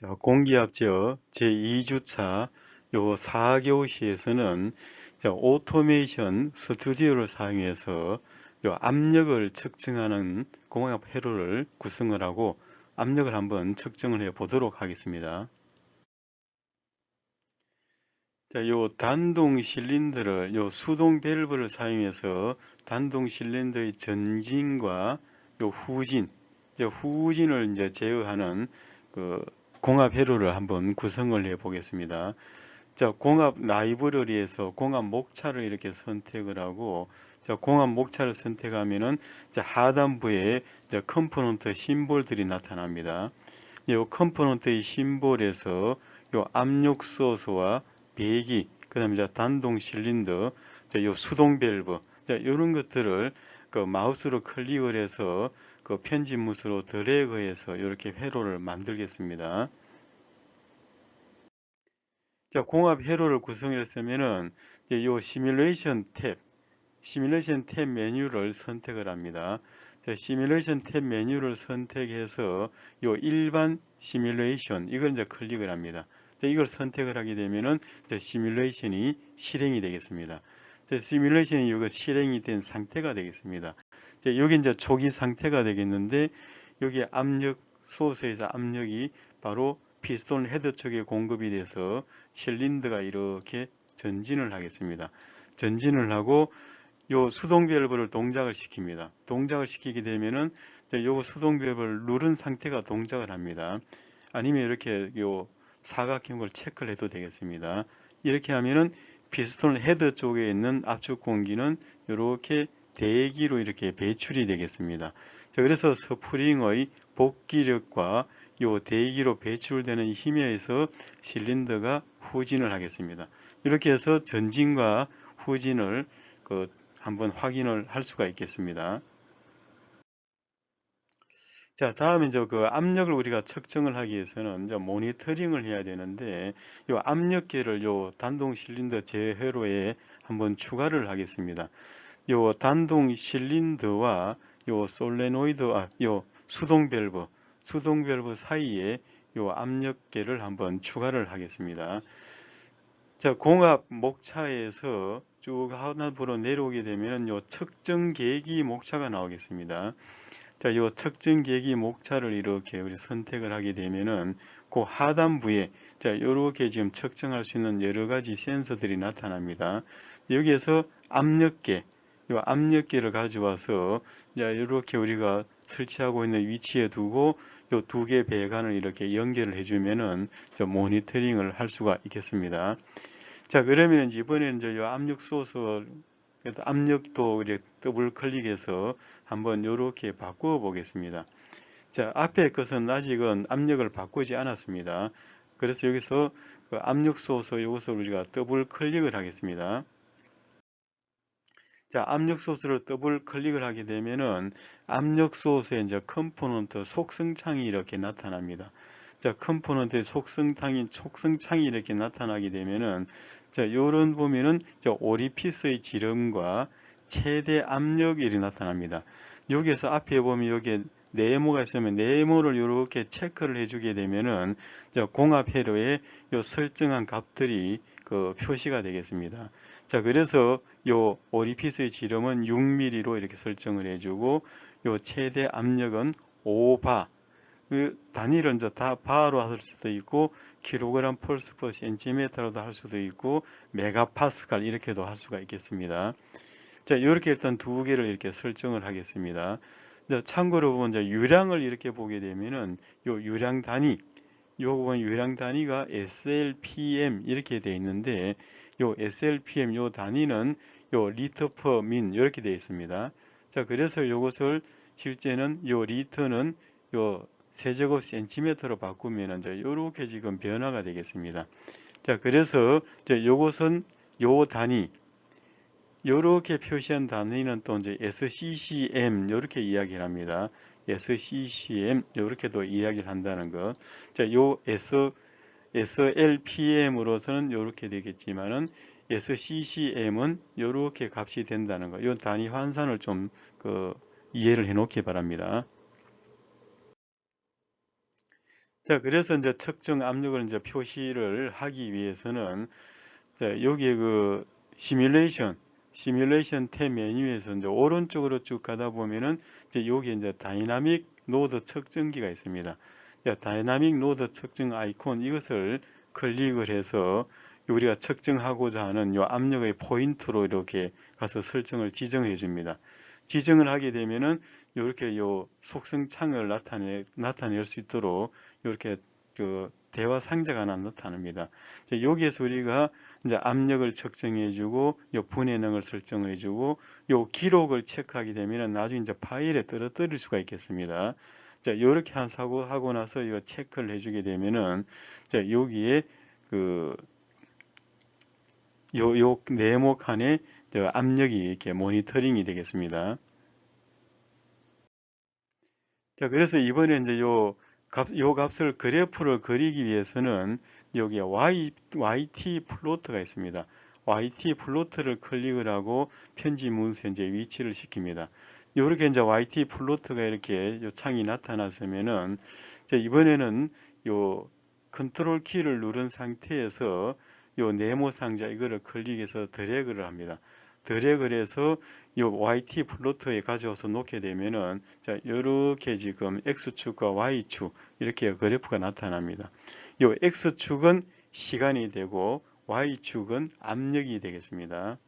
자, 공기압 제어 제2주차 요 4교시에서는 자, 오토메이션 스튜디오를 사용해서 요 압력을 측정하는 공압 회로를 구성을 하고 압력을 한번 측정을 해 보도록 하겠습니다. 자, 요 단동 실린더를 요 수동 밸브를 사용해서 단동 실린더의 전진과 요 후진, 이제 후진을 이제 제어하는 그 공합 회로를 한번 구성을 해 보겠습니다. 자, 공합 라이브러리에서 공합 목차를 이렇게 선택을 하고 자, 공합 목차를 선택하면은 자, 하단부에 자, 컴포넌트 심볼들이 나타납니다. 이 컴포넌트의 심볼에서 요 압력 소스와 배기, 그다음에 단동 실린더, 자, 요 수동 밸브, 자, 이런 것들을 그 마우스로 클릭을 해서 그 편집무스로 드래그해서 이렇게 회로를 만들겠습니다. 자, 공합 회로를 구성했으면은 이 시뮬레이션 탭, 시뮬레이션 탭 메뉴를 선택을 합니다. 자, 시뮬레이션 탭 메뉴를 선택해서 이 일반 시뮬레이션 이걸 이제 클릭을 합니다. 자, 이걸 선택을 하게 되면은 시뮬레이션이 실행이 되겠습니다. 자, 시뮬레이션이 이거 실행이 된 상태가 되겠습니다. 자, 여기 이제 초기 상태가 되겠는데 여기 압력 소스에서 압력이 바로 피스톤 헤드 쪽에 공급이 돼서 실린더가 이렇게 전진을 하겠습니다. 전진을 하고 요 수동 밸브를 동작을 시킵니다. 동작을 시키게 되면은 요 수동 밸브를 누른 상태가 동작을 합니다. 아니면 이렇게 요 사각형을 체크를 해도 되겠습니다. 이렇게 하면은 피스톤 헤드 쪽에 있는 압축 공기는 이렇게 대기로 이렇게 배출이 되겠습니다. 자, 그래서 스프링의 복기력과 요 대기로 배출되는 힘에 의해서 실린더가 후진을 하겠습니다. 이렇게 해서 전진과 후진을 그 한번 확인을 할 수가 있겠습니다. 자, 다음 이제 그 압력을 우리가 측정을 하기 위해서는 이제 모니터링을 해야 되는데 요 압력계를 요 단동 실린더 제회로에 한번 추가를 하겠습니다. 요 단동 실린더와 요 솔레노이드 아, 요 수동 밸브 수동 밸브 사이에 요 압력계를 한번 추가를 하겠습니다. 자, 공압 목차에서 쭉 하단부로 내려오게 되면 요 측정 계기 목차가 나오겠습니다. 자, 요 측정 계기 목차를 이렇게 우리 선택을 하게 되면은 그 하단부에 자, 이렇게 지금 측정할 수 있는 여러 가지 센서들이 나타납니다. 여기에서 압력계 이 압력계를 가져와서 이렇게 우리가 설치하고 있는 위치에 두고 이두개 배관을 이렇게 연결을 해주면은 모니터링을 할 수가 있겠습니다. 자 그러면 이번에는 이제 이 압력 소스 압력도 이제 더블 클릭해서 한번 이렇게 바꾸어 보겠습니다. 자 앞에 것은 아직은 압력을 바꾸지 않았습니다. 그래서 여기서 그 압력 소스 이것을 우리가 더블 클릭을 하겠습니다. 자, 압력 소스를 더블 클릭을 하게 되면은 압력 소스의 이제 컴포넌트 속성창이 이렇게 나타납니다. 자, 컴포넌트의 속성창이 속성창이 이렇게 나타나게 되면은 자, 요런 보면은 저 오리피스의 지름과 최대 압력이 나타납니다. 여기에서 앞에 보면 여기에 네모가 있으면 네모를 이렇게 체크를 해주게 되면은 공합 회로에 요 설정한 값들이 그 표시가 되겠습니다. 자, 그래서 요 오리피스의 지름은 6mm로 이렇게 설정을 해주고 요 최대 압력은 5바 그 단위를 이제 다 바로 할 수도 있고 킬로그램 펄스 퍼 센티미터로도 할 수도 있고 메가파스칼 이렇게도 할 수가 있겠습니다. 자, 이렇게 일단 두 개를 이렇게 설정을 하겠습니다. 참고로 보면 유량을 이렇게 보게 되면은 요 유량 단위 요 부분 유량 단위가 SLPM 이렇게 되어 있는데 요 SLPM 요 단위는 요 리터 퍼민 이렇게 되어 있습니다. 자 그래서 이것을 실제는 요 리터는 요 세제곱 센티미터로 바꾸면 이제 요렇게 지금 변화가 되겠습니다. 자 그래서 이제 요것은 요 단위 이렇게 표시한 단위는 또 이제 SCCM 이렇게 이야기를 합니다. SCCM 이렇게도 이야기를 한다는 것. 자, 요 S SLPM으로서는 이렇게 되겠지만은 SCCM은 이렇게 값이 된다는 것. 이 단위 환산을 좀 그 이해를 해 놓기 바랍니다. 자, 그래서 이제 측정 압력을 이제 표시를 하기 위해서는 자, 여기에 그 시뮬레이션, 시뮬레이션 탭 메뉴에서 이제 오른쪽으로 쭉 가다 보면은 이제 여기 이제 다이나믹 노드 측정기가 있습니다. 자, 다이나믹 노드 측정 아이콘 이것을 클릭을 해서 우리가 측정하고자 하는 요 압력의 포인트로 이렇게 가서 설정을 지정해 줍니다. 지정을 하게 되면은 이렇게 요 속성 창을 나타내, 나타낼 수 있도록 이렇게 그 대화 상자가 하나 나타납니다. 여기에서 우리가 이제 압력을 측정해 주고 요 분해능을 설정해 주고 요 기록을 체크하게 되면 나중에 이제 파일에 떨어뜨릴 수가 있겠습니다. 자, 이렇게 한 사고 하고 나서 이거 체크를 해주게 되면은 자, 여기에 그 요, 요 네모 칸에 압력이 이렇게 모니터링이 되겠습니다. 자, 그래서 이번에 이제 요 값, 요 값을 그래프를 그리기 위해서는 여기에 y, yt 플로트가 있습니다. yt 플로트를 클릭을 하고 편지 문서에 이제 위치를 시킵니다. 이렇게 이제 yt 플로트가 이렇게 요 창이 나타났으면은 이번에는 요 컨트롤 키를 누른 상태에서 요 네모 상자 이거를 클릭해서 드래그를 합니다. 드래그를 해서 요 YT 플로트에 가져와서 놓게 되면은 자 이렇게 지금 X축과 Y축 이렇게 그래프가 나타납니다. 요 X축은 시간이 되고 Y축은 압력이 되겠습니다.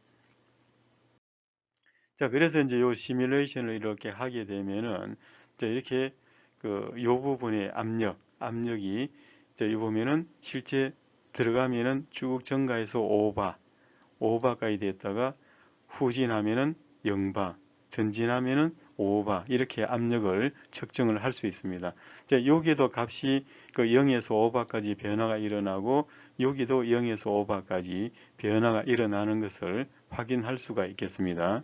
자 그래서 이제 요 시뮬레이션을 이렇게 하게 되면은 자 이렇게 그 요 부분의 압력 압력이 자 이 보면은 실제 들어가면은 쭉 증가해서 5바 5바까지 됐다가 후진하면은 0바, 전진하면은 5바 이렇게 압력을 측정을 할 수 있습니다. 자, 여기도 값이 그 0에서 5바까지 변화가 일어나고 여기도 0에서 5바까지 변화가 일어나는 것을 확인할 수가 있겠습니다.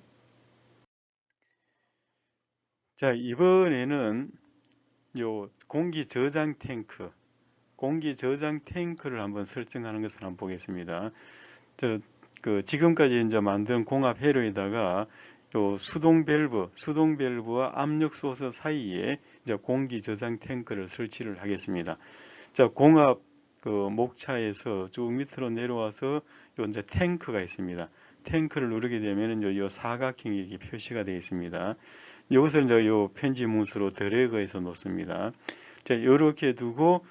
자, 이번에는 요 공기 저장 탱크, 공기 저장 탱크를 한번 설정하는 것을 한번 보겠습니다. 저, 그 지금까지 이제 만든 공합 회로에다가 또 수동 밸브, 수동 밸브와 압력 소서 사이에 이제 공기 저장 탱크를 설치를 하겠습니다. 자, 공합 그 목차에서 쭉 밑으로 내려와서 요 이제 탱크가 있습니다. 탱크를 누르게 되면 요, 요 사각형이 이렇게 표시가 되어 있습니다. 이것을 이제 요 편지 문수로 드래그해서 놓습니다. 자, 이렇게 두고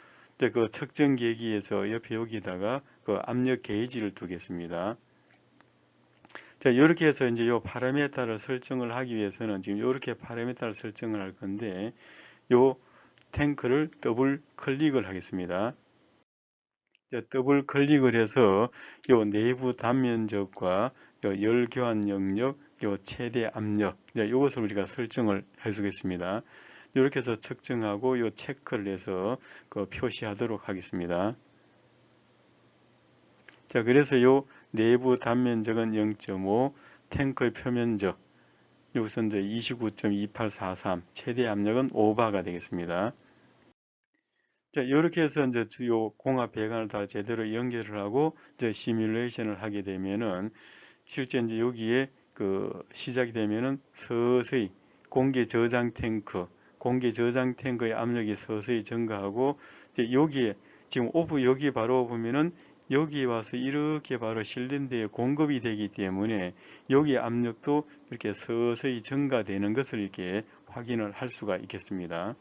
그 측정 계기에서 옆에 여기다가 그 압력 게이지를 두겠습니다. 자, 이렇게 해서 이제 요 파라메타를 설정을 하기 위해서는 지금 이렇게 파라메타를 설정을 할 건데 요 탱크를 더블 클릭을 하겠습니다. 자, 더블 클릭을 해서 요 내부 단면적과 요 열교환 영역, 요 최대 압력, 이제 요것을 우리가 설정을 해 주겠습니다. 이렇게 해서 측정하고 요 체크를 해서 그 표시하도록 하겠습니다. 자, 그래서 요 내부 단면적은 0.5, 탱크의 표면적, 여기서 이제 29.2843, 최대 압력은 5바가 되겠습니다. 자, 이렇게 해서 이제 요 공합 배관을 다 제대로 연결을 하고 이제 시뮬레이션을 하게 되면은 실제 이제 여기에 그 시작이 되면은 서서히 공기 저장 탱크, 공기 저장 탱크의 압력이 서서히 증가하고 이제 여기에 지금 오브 여기 바로 보면은 여기 와서 이렇게 바로 실린더에 공급이 되기 때문에 여기 압력도 이렇게 서서히 증가되는 것을 이렇게 확인을 할 수가 있겠습니다.